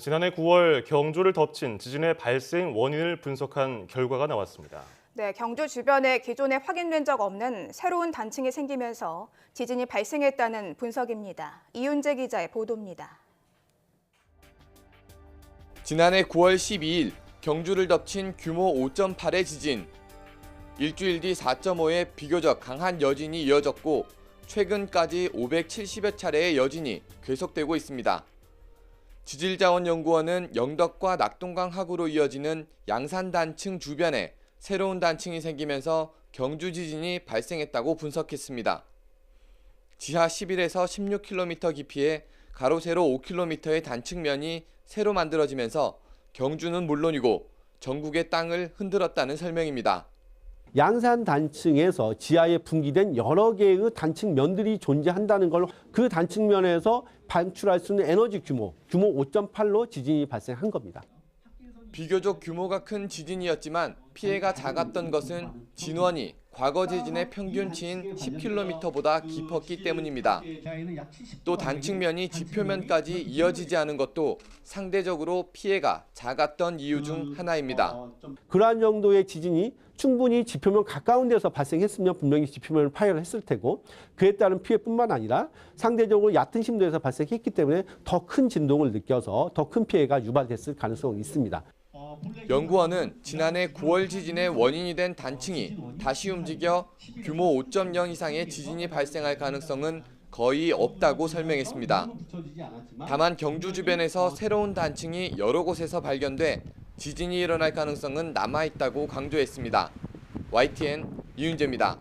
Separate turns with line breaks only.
지난해 9월 경주를 덮친 지진의 발생 원인을 분석한 결과가 나왔습니다.
네, 경주 주변에 기존에 확인된 적 없는 새로운 단층이 생기면서 지진이 발생했다는 분석입니다. 이윤재 기자의 보도입니다.
지난해 9월 12일 경주를 덮친 규모 5.8의 지진. 일주일 뒤 4.5의 비교적 강한 여진이 이어졌고 최근까지 570여 차례의 여진이 계속되고 있습니다. 지질자원연구원은 영덕과 낙동강 하구로 이어지는 양산 단층 주변에 새로운 단층이 생기면서 경주 지진이 발생했다고 분석했습니다. 지하 11에서 16km 깊이에 가로 세로 5km의 단층면이 새로 만들어지면서 경주는 물론이고 전국의 땅을 흔들었다는 설명입니다.
양산 단층에서 지하에 분기된 여러 개의 단층면들이 존재한다는 걸 그 단층면에서 방출할 수 있는 에너지 규모, 규모 5.8로 지진이 발생한 겁니다.
비교적 규모가 큰 지진이었지만 피해가 작았던 것은 진원이 과거 지진의 평균치인 10km보다 깊었기 때문입니다. 또 단층면이 지표면까지 이어지지 않은 것도 상대적으로 피해가 작았던 이유 중 하나입니다.
그러한 정도의 지진이 충분히 지표면 가까운 데서 발생했으면 분명히 지표면을 파열을 했을 테고 그에 따른 피해뿐만 아니라 상대적으로 얕은 심도에서 발생했기 때문에 더 큰 진동을 느껴서 더 큰 피해가 유발됐을 가능성이 있습니다.
연구원은 지난해 9월 지진의 원인이 된 단층이 다시 움직여 규모 5.0 이상의 지진이 발생할 가능성은 거의 없다고 설명했습니다. 다만 경주 주변에서 새로운 단층이 여러 곳에서 발견돼 지진이 일어날 가능성은 남아 있다고 강조했습니다. YTN 이윤재입니다.